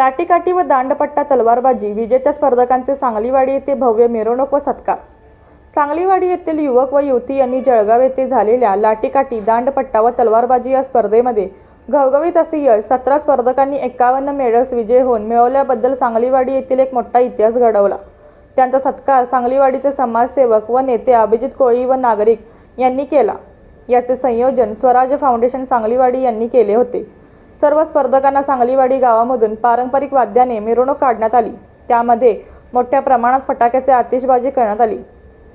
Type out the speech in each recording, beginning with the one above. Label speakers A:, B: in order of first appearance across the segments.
A: लाठीकाठी व दांडपट्टा तलवारबाजी विजेत्या स्पर्धकांचे सांगलीवाडी येथे भव्य मिरवणूक व सत्कार. सांगलीवाडी येथील युवक व युवती यांनी जळगाव येथे झालेल्या लाठीकाठी दांडपट्टा व तलवारबाजी या स्पर्धेमध्ये घवघवीत असे यश सतरा स्पर्धकांनी एकावन्न मेडल्स विजय होऊन मिळवल्याबद्दल सांगलीवाडी येथील एक मोठा इतिहास घडवला. त्यांचा सत्कार सांगलीवाडीचे समाजसेवक व नेते अभिजित कोळी व नागरिक यांनी केला. याचे संयोजन स्वराज फाउंडेशन सांगलीवाडी यांनी केले होते. सर्व स्पर्धकांना सांगलीवाडी गावामधून पारंपरिक वाद्याने मिरवणूक काढण्यात आली. त्यामध्ये मोठ्या प्रमाणात फटाक्याचे आतिषबाजी करण्यात आली.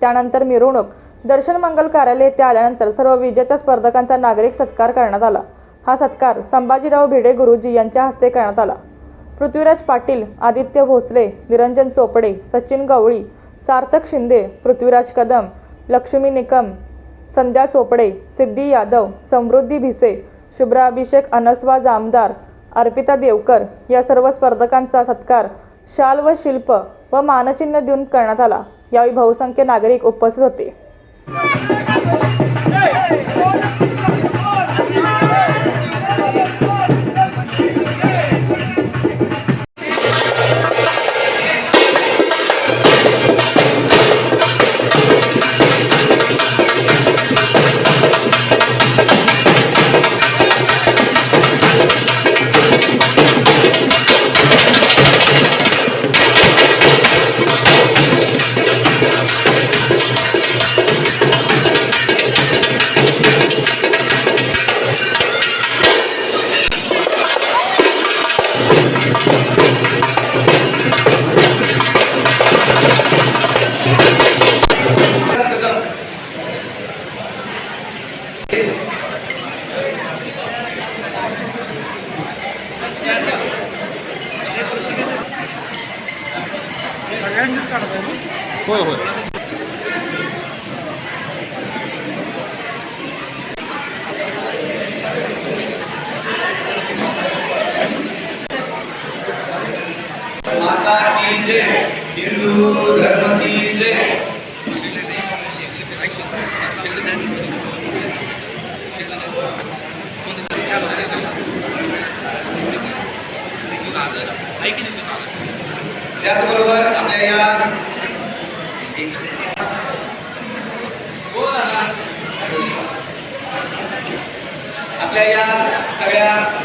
A: त्यानंतर मिरवणूक दर्शन मंगल कार्यालय येथे आल्यानंतर सर्व विजेत्या स्पर्धकांचा नागरिक सत्कार करण्यात आला. हा सत्कार संभाजीराव भिडे गुरुजी यांच्या हस्ते करण्यात आला. पृथ्वीराज पाटील आदित्य भोसले निरंजन चोपडे सचिन गवळी सार्थक शिंदे पृथ्वीराज कदम लक्ष्मी निकम संध्या चोपडे सिद्धी यादव समृद्धी भिसे शुभ्रा अभिषेक अनस्वा जामदार अर्पिता देवकर या सर्व स्पर्धकांचा सत्कार शाल व शिल्प व मानचिन्ह देऊन करण्यात आला. यावेळी बहुसंख्य नागरिक उपस्थित होते.
B: होय होय
C: माता की जय हिंदू धर्म की जय. त्याचबरोबर आपल्या या आपल्या या सगळ्या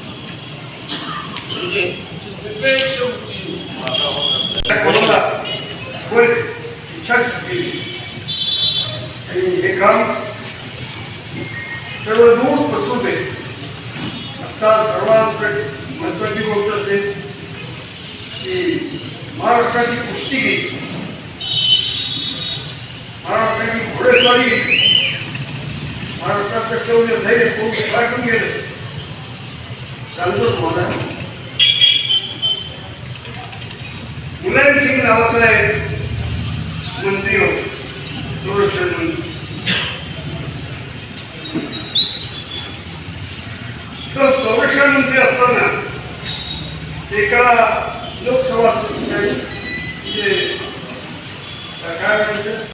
D: असेल की महाराष्ट्राची कुस्ती घ्यायची महाराष्ट्राची घोडेस्वारी महाराष्ट्राचं शौर्य धैर्य खूप वाटून गेलं चालतोच मला मुलायम सिंग नावाचा आहे मंत्री हो संरक्षण मंत्री तो संरक्षण मंत्री असताना एका लोकसभा म्हणजे काय म्हणतात